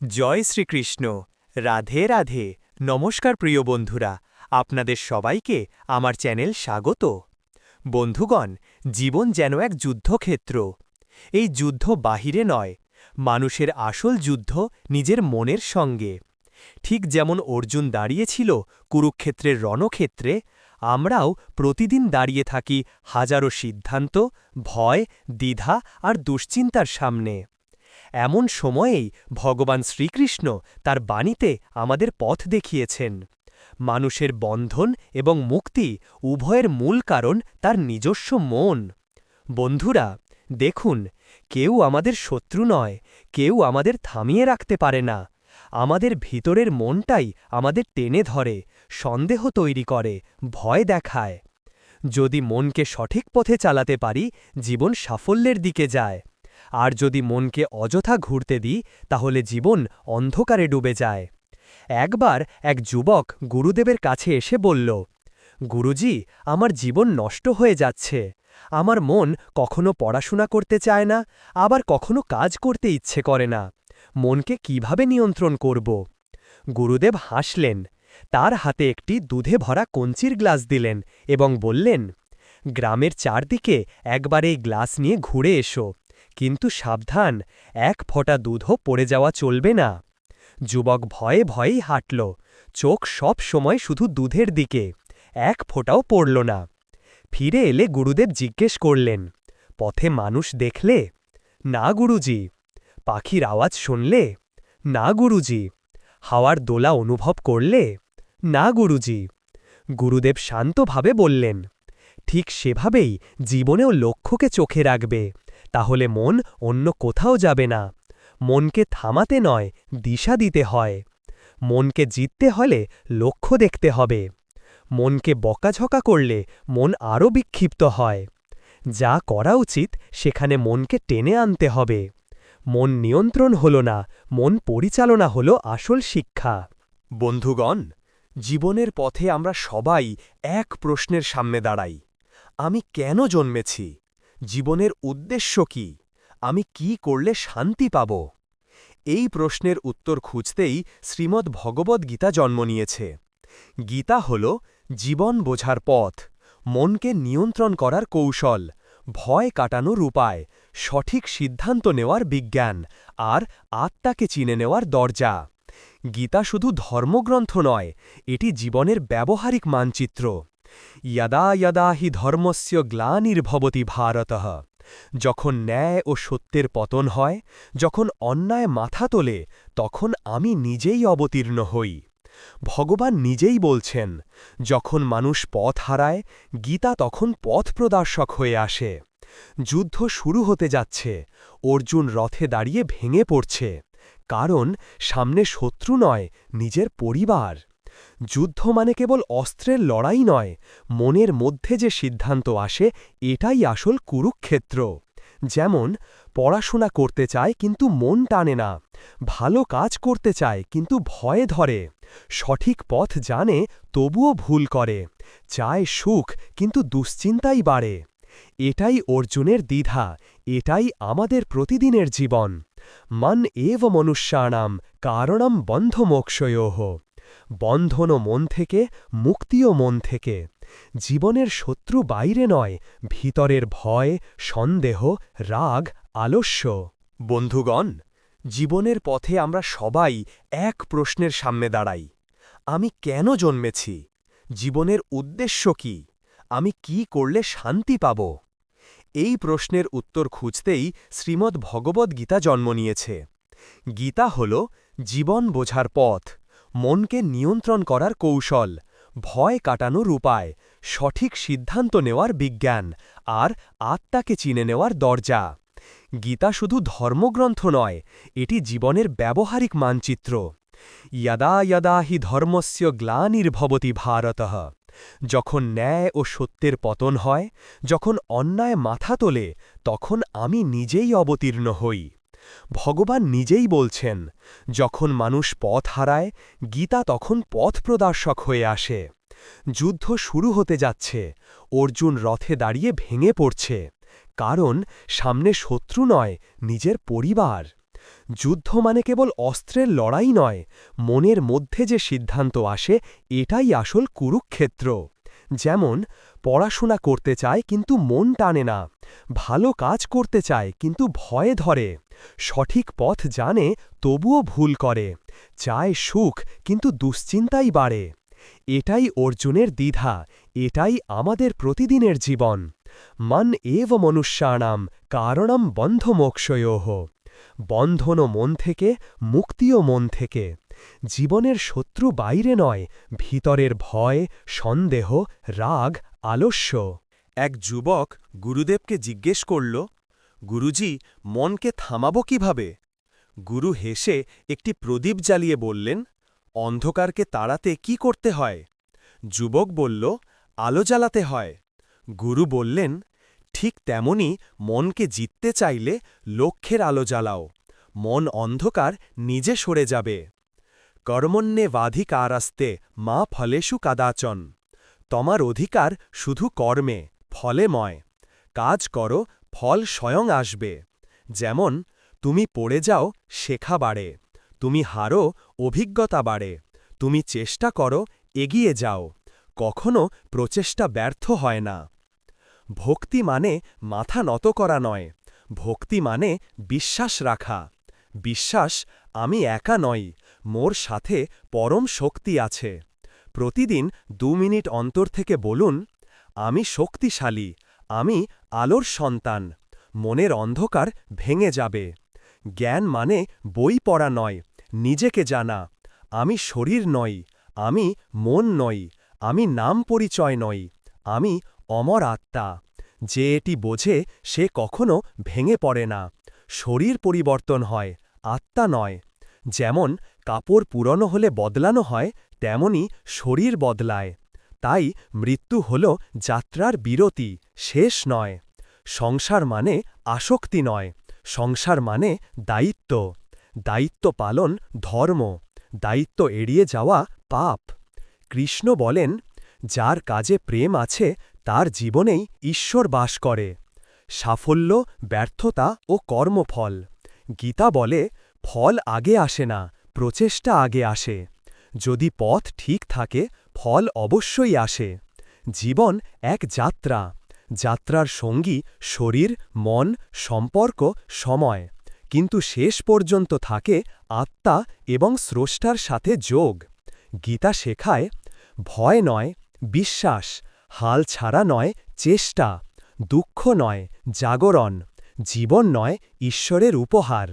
জয় শ্রীকৃষ্ণ। রাধে রাধে। নমস্কার প্রিয় বন্ধুরা, আপনাদের সবাইকে আমার চ্যানেল স্বাগত। বন্ধুগণ, জীবন যেন এক যুদ্ধক্ষেত্র। এই যুদ্ধ বাহিরে নয়, মানুষের আসল যুদ্ধ নিজের মনের সঙ্গে। ঠিক যেমন অর্জুন দাঁড়িয়েছিল কুরুক্ষেত্রের রণক্ষেত্রে, আমরাও প্রতিদিন দাঁড়িয়ে থাকি হাজারো সিদ্ধান্ত, ভয়, দ্বিধা আর দুশ্চিন্তার সামনে। এমন সময়েই ভগবান শ্রীকৃষ্ণ তার বাণীতে আমাদের পথ দেখিয়েছেন। মানুষের বন্ধন এবং মুক্তি উভয়ের মূল কারণ তার নিজস্ব মন। বন্ধুরা, দেখুন, কেউ আমাদের শত্রু নয়, কেউ আমাদের থামিয়ে রাখতে পারে না। আমাদের ভিতরের মনটাই আমাদের টেনে ধরে, সন্দেহ তৈরি করে, ভয় দেখায়। যদি মনকে সঠিক পথে চালাতে পারি, জীবন সাফল্যের দিকে যায়। আর যদি মনকে অযথা ঘুরতে দিই, তাহলে জীবন অন্ধকারে ডুবে যায়। একবার এক যুবক গুরুদেবের কাছে এসে বলল, গুরুজি, আমার জীবন নষ্ট হয়ে যাচ্ছে। আমার মন কখনো পড়াশোনা করতে চায় না, আবার কখনো কাজ করতে ইচ্ছে করে না। মনকে কীভাবে নিয়ন্ত্রণ করব? গুরুদেব হাসলেন, তার হাতে একটি দুধে ভরা কঞ্চির গ্লাস দিলেন এবং বললেন, গ্রামের চারদিকে একবার এই গ্লাস নিয়ে ঘুরে এসো কিন্তু সাবধান, এক ফোঁটা দুধও পড়ে যাওয়া চলবে না। যুবক ভয়ে ভয়েই হাঁটল, চোখ সব সময় শুধু দুধের দিকে, এক ফোঁটাও পড়ল না। ফিরে এলে গুরুদেব জিজ্ঞেস করলেন, পথে মানুষ দেখলে? না, গুরুজি। পাখির আওয়াজ শুনলে? না, গুরুজি। হাওয়ার দোলা অনুভব করলে? না, গুরুজি। গুরুদেব শান্তভাবে বললেন, ঠিক সেভাবেই জীবনেও লক্ষ্যকে চোখে রাখবে। তাহলে মন অন্য কোথাও যাবে না। মনকে থামাতে নয়, দিশা দিতে হয়। মনকে জিততে হলে লক্ষ্য দেখতে হবে। মনকে বকাঝকা করলে মন আরও বিক্ষিপ্ত হয়। যা করা উচিত সেখানে মনকে টেনে আনতে হবে। মন নিয়ন্ত্রণ হল না, মন পরিচালনা হল আসল শিক্ষা। বন্ধুগণ, জীবনের পথে আমরা সবাই এক প্রশ্নের সামনে দাঁড়াই। আমি কেন জন্মেছি? জীবনের উদ্দেশ্য কি? আমি কি করলে শান্তি পাব? এই প্রশ্নের উত্তর খুঁজতেই শ্রীমদ্ ভগবদ্গীতা জন্ম নিয়েছে। গীতা হল জীবন বোঝার পথ, মনকে নিয়ন্ত্রণ করার কৌশল, ভয় কাটানোর উপায়, সঠিক সিদ্ধান্ত নেওয়ার বিজ্ঞান, আর আত্মাকে চিনে নেওয়ার দরজা। গীতা শুধু ধর্মগ্রন্থ নয়, এটি জীবনের ব্যবহারিক মানচিত্র। ইয়াদা ইয়াদা হি ধর্মস্য গ্লানির্ভবতী ভারত যখন ন্যায় ও সত্যের পতন হয় যখন অন্যায় মাথা তোলে তখন আমি নিজেই অবতীর্ণ হই ভগবান নিজেই বলছেন যখন মানুষ পথ হারায় গীতা তখন পথ প্রদর্শক হয়ে আসে যুদ্ধ শুরু হতে যাচ্ছে অর্জুন রথে দাঁড়িয়ে ভেঙে পড়ছে কারণ সামনে শত্রু নয় নিজের পরিবার যুদ্ধ মানে কেবল অস্ত্রের লড়াই নয়, মনের মধ্যে যে সিদ্ধান্ত আসে, এটাই আসল কুরুক্ষেত্র। যেমন, পড়াশোনা করতে চায় কিন্তু মন টানে না, ভালো কাজ করতে চায় কিন্তু ভয়ে ধরে, সঠিক পথ জানে তবুও ভুল করে, চায় সুখ কিন্তু দুশ্চিন্তাই বাড়ে। এটাই অর্জুনের দ্বিধা, এটাই আমাদের প্রতিদিনের জীবন। মন এব মনুষ্যাণাম কারণম বন্ধমোক্ষয়োহ বন্ধনও মন থেকে, মুক্তিও মন থেকে। জীবনের শত্রু বাইরে নয়, ভিতরের ভয়, সন্দেহ, রাগ, আলস্য। বন্ধুগণ, জীবনের পথে আমরা সবাই এক প্রশ্নের সামনে দাঁড়াই। আমি কেন জন্মেছি? জীবনের উদ্দেশ্য কি? আমি কি করলে শান্তি পাব? এই প্রশ্নের উত্তর খুঁজতেই শ্রীমদ্ ভগবদ্গীতা জন্ম নিয়েছে। গীতা হল জীবন বোঝার পথ। মনকে নিয়ন্ত্রণ করার কৌশল, ভয় কাটানোর উপায়, সঠিক সিদ্ধান্ত নেওয়ার বিজ্ঞান, আর আত্মাকে চিনে নেওয়ার দরজা। গীতা শুধু ধর্মগ্রন্থ নয়, এটি জীবনের ব্যবহারিক মানচিত্র। ইয়াদা ইয়াদা হি ধর্মস্য গ্লানির্ভবতী ভারত। যখন ন্যায় ও সত্যের পতন হয়, যখন অন্যায় মাথা তোলে, তখন আমি নিজেই অবতীর্ণ হই। ভগবান নিজেই বলছেন, যখন মানুষ পথ হারায়, গীতা তখন পথ প্রদর্শক হয়ে আসে। যুদ্ধ শুরু হতে যাচ্ছে, অর্জুন রথে দাঁড়িয়ে ভেঙে পড়ছে, কারণ সামনে শত্রু নয়, নিজের পরিবার। যুদ্ধ মানে কেবল অস্ত্রের লড়াই নয়, মনের মধ্যে যে সিদ্ধান্ত আসে, এটাই আসল কুরুক্ষেত্র। যেমন, পড়াশোনা করতে চায় কিন্তু মন টানে না, ভালো কাজ করতে চায় কিন্তু ভয়ে ধরে, সঠিক পথ জানে তবুও ভুল করে, চায় সুখ কিন্তু দুশ্চিন্তাই বাড়ে। এটাই অর্জুনের দ্বিধা, এটাই আমাদের প্রতিদিনের জীবন। মন এব মনুষ্যাণাম কারণম বন্ধমোক্ষয়োহ বন্ধনও মন থেকে, মুক্তিও মন থেকে। জীবনের শত্রু বাইরে নয়, ভিতরের ভয়, সন্দেহ, রাগ, আলস্য। এক যুবক গুরুদেবকে জিজ্ঞেস করল, গুরুজি, মনকে থামাব কীভাবে? গুরু হেসে একটি প্রদীপ জ্বালিয়ে বললেন, অন্ধকারকে তাড়াতে কি করতে হয়? যুবক বলল, আলো জ্বালাতে হয়। গুরু বললেন, ঠিক তেমনি মনকে জিততে চাইলে লক্ষ্যের আলো জ্বালাও। মন অন্ধকার নিজে সরে যাবে। কর্মণ্যে বাধিকারাস্তে মা ফলেষু কাদাচন। তোমার অধিকার শুধু কর্মে, ফলেময়। কাজ করো, ফল স্বয়ং আসবে। যেমন, তুমি পড়ে যাও, শেখা বাড়ে। তুমি হারো, অভিজ্ঞতা বাড়ে। তুমি চেষ্টা করো, এগিয়ে যাও। কখনো প্রচেষ্টা ব্যর্থ হয় না। ভক্তি মানে মাথা নত করা নয়। ভক্তি মানে বিশ্বাস রাখা। বিশ্বাস, আমি একা নই। মোর সাথে পরম শক্তি আছে। প্রতিদিন দু মিনিট অন্তর থেকে বলুন, আমি শক্তিশালী, আমি আলোর সন্তান, মনের অন্ধকার ভেঙে যাবে। জ্ঞান মানে বই পড়া নয়, নিজেকে জানা। আমি শরীর নই, আমি মন নই, আমি নাম পরিচয় নই, আমি অমর আত্মা। যে এটি বোঝে সে কখনো ভেঙে পড়ে না। শরীর পরিবর্তন হয়, আত্মা নয়। যেমন কাপড় পুরনো হলে বদলানো হয়, তেমনি শরীর বদলায়। তাই মৃত্যু হল যাত্রার বিরতি, শেষ নয়। সংসার মানে আসক্তি নয়, সংসার মানে দায়িত্ব। দায়িত্ব পালন ধর্ম, দায়িত্ব এড়িয়ে যাওয়া পাপ। কৃষ্ণ বলেন, যার কাজে প্রেম আছে, তার জীবনেই ঈশ্বর বাস করে। সাফল্য, ব্যর্থতা ও কর্মফল। গীতা বলে, ফল আগে আসে না প্রচেষ্টা আগে আসে। যদি পথ ঠিক থাকে, ফল অবশ্যই আসে। জীবন এক যাত্রা। যাত্রার সঙ্গী শরীর, মন, সম্পর্ক, সময়। কিন্তু শেষ পর্যন্ত থাকে আত্মা এবং স্রষ্টার সাথে যোগ। গীতা শেখায়, ভয় নয়, বিশ্বাস। হাল ছাড়া নয়, চেষ্টা। দুঃখ নয়, জাগরণ। জীবন নয়, ঈশ্বরের উপহার।